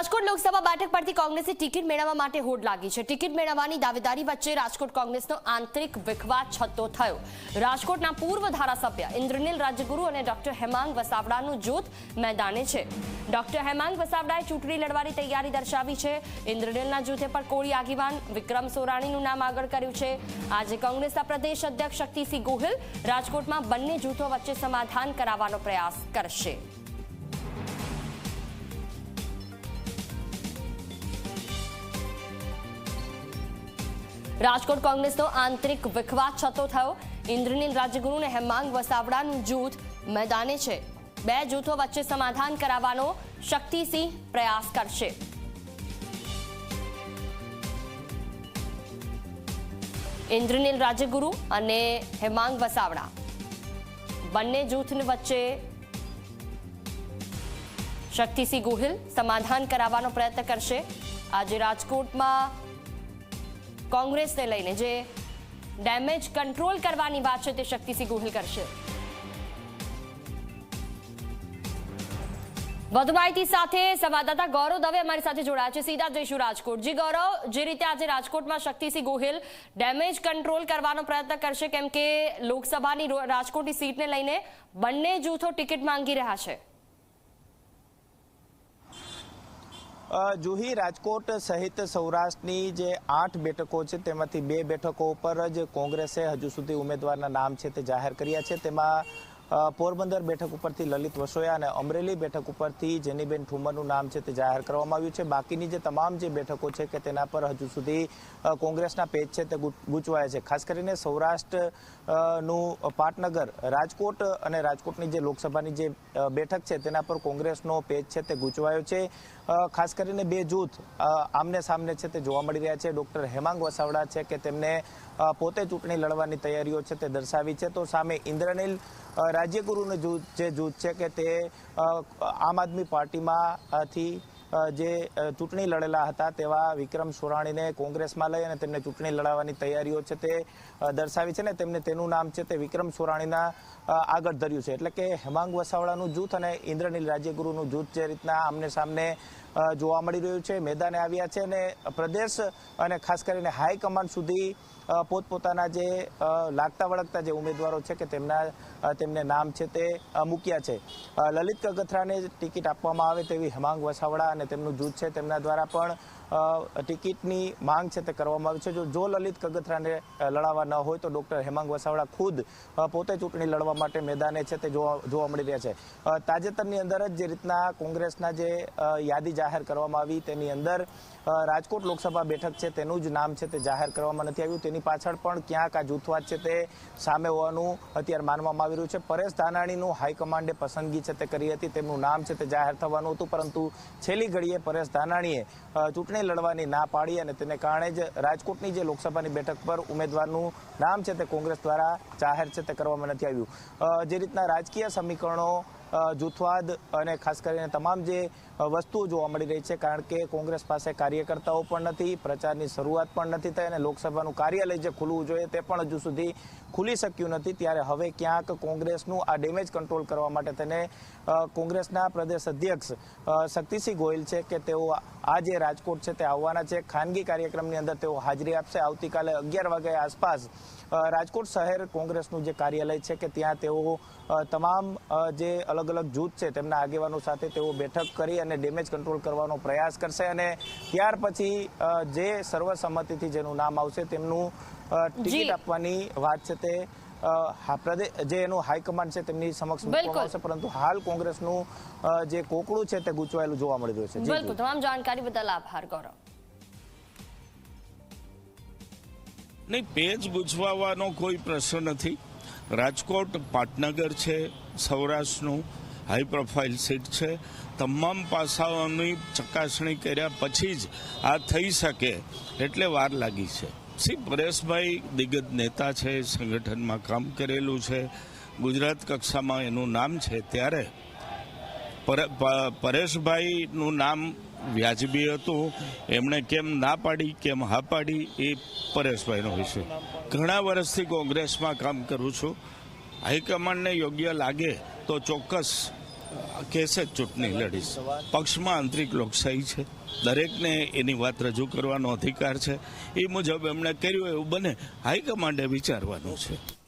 રાજકોટ લોકસભા બેઠક પરથી કોંગ્રેસે ટિકિટ મેળવવા માટે હોડ લાગી છે. ટિકિટ મેળવવાની દાવેદારી વચ્ચે રાજકોટ કોંગ્રેસનો આંતરિક વિખવાદ છતો થયો. રાજકોટના પૂર્વ ધારાસભ્ય ઇન્દ્રનીલ રાજગુરુ અને ડોક્ટર હેમાંગ વસાવડાનું જૂથ મેદાને છે. ડોક્ટર હેમાંગ વસાવડાએ ચૂંટણી લડવાની તૈયારી દર્શાવી છે. ઇન્દ્રનીલના જૂથે પણ કોળી આગેવાન વિક્રમ સોરાણીનું નામ આગળ કર્યું છે. આજે કોંગ્રેસના પ્રદેશ અધ્યક્ષ શક્તિસિંહ ગોહિલ રાજકોટમાં બંને જૂથો વચ્ચે સમાધાન કરાવવાનો પ્રયાસ કરશે. રાજકોટ કોંગ્રેસનો આંતરિક વિખવાદ છતો થયો. ઇન્દ્રનીલ રાજગુરુ અને હેમાંગ વસાવડાનું જૂથ મેદાને છે. બે જૂથો વચ્ચે સમાધાન કરાવવાનો શક્તિસિંહ પ્રયાસ કરશે. ઇન્દ્રનીલ રાજગુરુ અને હેમાંગ વસાવડા. બંને જૂથની વચ્ચે શક્તિસિંહ ગોહિલ સમાધાન કરાવવાનો પ્રયત્ન કરશે. આજે રાજકોટમાં કોંગ્રેસને લઈને જે ડેમેજ કંટ્રોલ કરવાની વાત છે તે શક્તિસિંહ ગોહિલ કરશે. વધુ માહિતી સાથે સંવાદદાતા ગૌરવ દવે અમારી સાથે જોડાયા છે. સીધા જઈશું રાજકોટ. જી ગૌરવ, જે રીતે આજે રાજકોટમાં શક્તિસિંહ ગોહિલ ડેમેજ કંટ્રોલ કરવાનો પ્રયત્ન કરશે, કેમ કે લોકસભાની રાજકોટની સીટને લઈને બંને જૂથો ટિકિટ માંગી રહ્યા છે. જુહી રાજકોટ સહિત સૌરાષ્ટ્રની જે આઠ બેઠકો છે, તેમાંથી બે બેઠકો ઉપર જ કોંગ્રેસે હજુ સુધી ઉમેદવારના નામ છે તે જાહેર કર્યા છે. તેમાં પોરબંદર બેઠક ઉપરથી લલિત વસોયા અને અમરેલી બેઠક ઉપરથી જેનીબેન ઠુમરનું નામ છે તે જાહેર કરવામાં આવ્યું છે. બાકીની જે તમામ જે બેઠકો છે કે તેના પર હજુ સુધી કોંગ્રેસના પેજ છે તે ગૂંચવાયા છે. ખાસ કરીને સૌરાષ્ટ્રનું પાટનગર, રાજકોટ અને રાજકોટની જે લોકસભાની જે બેઠક છે તેના પર કોંગ્રેસનો પેજ છે તે ગૂંચવાયો છે. ખાસ કરીને બે જૂથ આમને સામને છે તે જોવા મળી રહ્યા છે. ડોક્ટર હેમાંગ વસાવડા છે કે તેમને પોતે ચૂંટણી લડવાની તૈયારીઓ છે તે દર્શાવી છે. તો સામે ઇન્દ્રનીલ રાજ્યગુરુનું જૂથ જે જૂથ છે કે તે આમ આદમી પાર્ટીમાંથી જે ચૂંટણી લડેલા હતા તેવા વિક્રમ સોરાણીને કોંગ્રેસમાં લઈ અને તેમને ચૂંટણી લડાવવાની તૈયારીઓ છે તે દર્શાવી છે ને તેમને તેનું નામ છે તે વિક્રમ સોરાણીના આગળ ધર્યું છે. એટલે કે હેમાંગ વસાવડાનું જૂથ અને ઇન્દ્રનીલ રાજ્યગુરુનું જૂથ જે રીતના આમને સામને જોવા મળી રહ્યું છે. મેદાને આવ્યા છે અને પ્રદેશ અને ખાસ કરીને હાઈકમાન્ડ સુધી પોતપોતાના જે લાગતા વળગતા જે ઉમેદવારો છે કે તેમના તેમને નામ છે તે મૂક્યા છે. લલિત કગથરાને ટિકિટ આપવામાં આવે તેવી હેમાંગ વસાવડા અને તેમનું જૂથ છે તેમના દ્વારા પણ ટિકિટની માંગ છે તે કરવામાં આવી છે. જો જો લલિત કગથરાને લડાવવા ન હોય તો ડૉક્ટર હેમાંગ વસાવડા ખુદ પોતે ચૂંટણી લડવા માટે મેદાને છે તે જોવા મળી રહ્યા છે. તાજેતરની અંદર જ જે રીતના કોંગ્રેસના જે યાદી જાહેર કરવામાં આવી તેની અંદર રાજકોટ લોકસભા બેઠક છે તેનું જ નામ છે તે જાહેર કરવામાં નથી આવ્યું. તેની પાછળ પણ ક્યાંક આ જૂથવાદ છે તે સામે હોવાનું અત્યારે માનવામાં આવી રહ્યું છે. પરેશ ધાનાણીનું હાઈકમાન્ડે પસંદગી છે તે કરી હતી. તેમનું નામ છે તે જાહેર થવાનું હતું, પરંતુ છેલ્લી ઘડીએ પરેશ ધાનાણીએ ચૂંટણી લડવાની ના પાડી અને તેને કારણે જ રાજકોટની જે લોકસભાની બેઠક પર ઉમેદવારનું નામ છે તે કોંગ્રેસ દ્વારા જાહેર છે તે કરવામાં નથી આવ્યું. જે રીતના રાજકીય સમીકરણો જૂથવાદ અને ખાસ કરીને તમામ જે વસ્તુઓ જોવા મળી રહી છે, કારણ કે કોંગ્રેસ પાસે કાર્યકર્તાઓ પણ નથી, પ્રચારની શરૂઆત પણ નથી થઈ અને લોકસભાનું કાર્યાલય જે ખુલવું જોઈએ તે પણ હજુ સુધી ખુલી શક્યું નથી. ત્યારે હવે ક્યાંક કોંગ્રેસનું આ ડેમેજ કંટ્રોલ કરવા માટે તેને કોંગ્રેસના પ્રદેશ અધ્યક્ષ શક્તિસિંહ ગોયલ છે કે તેઓ આ જે રાજકોટ છે તે આવવાના છે. ખાનગી કાર્યક્રમની અંદર તેઓ હાજરી આપશે. આવતીકાલે અગિયાર વાગે આસપાસ રાજકોટ શહેર કોંગ્રેસનું જે કાર્યાલય છે કે ત્યાં તેઓ તમામ જે અલગ અલગ જૂથ છે તેમના આગેવાનો સાથે તેઓ બેઠક કરી અને ડેમેજ કંટ્રોલ કરવાનો પ્રયાસ કરશે અને ત્યાર પછી જે સર્વસંમતિથી જેનું નામ આવશે તેમનું ટિકિટ આપવાની વાત છે તે જે એનું હાઈકમાન્ડ છે તેમની સમક્ષ મૂકવામાં આવશે પરંતુ હાલ કોંગ્રેસનું જે કોકડું છે તે ગૂંચવાયેલું જોવા મળી રહ્યું છે. બિલકુલ તમામ જાણકારી બદલ આભાર ગૌરવ. નહીં પેજ ગુજવાવાનો કોઈ પ્રશ્ન નથી. રાજકોટ, પાટનગર છે, સૌરાષ્ટ્રનું હાઈ પ્રોફાઇલ સીટ છે. તમામ પાસાઓની ચકાસણી કર્યા પછી જ આ થઈ શકે એટલે વાર લાગી છે. શ્રી પરેશભાઈ દિગ્ગજ નેતા છે, સંગઠનમાં કામ કરેલું છે. ગુજરાત કક્ષામાં એનું નામ છે ત્યારે પરેશભાઈનું નામ વ્યાજબી હતું. એમણે કેમ ના પાડી, કેમ હા પાડી, એ પરેશભાઈનો વિષય. ઘણા વર્ષથી કોંગ્રેસમાં કામ કરું છું. હાઈકમાન્ડને યોગ્ય લાગે તો ચોક્કસ કેસે ચૂંટણી લડીશ. પક્ષમાં આંતરિક લોકશાહી છે. દરેકને એની વાત રજૂ કરવાનો અધિકાર છે. એ મુજબ એમણે કર્યું, એવું બને. હાઈકમાન્ડે વિચારવાનું છે.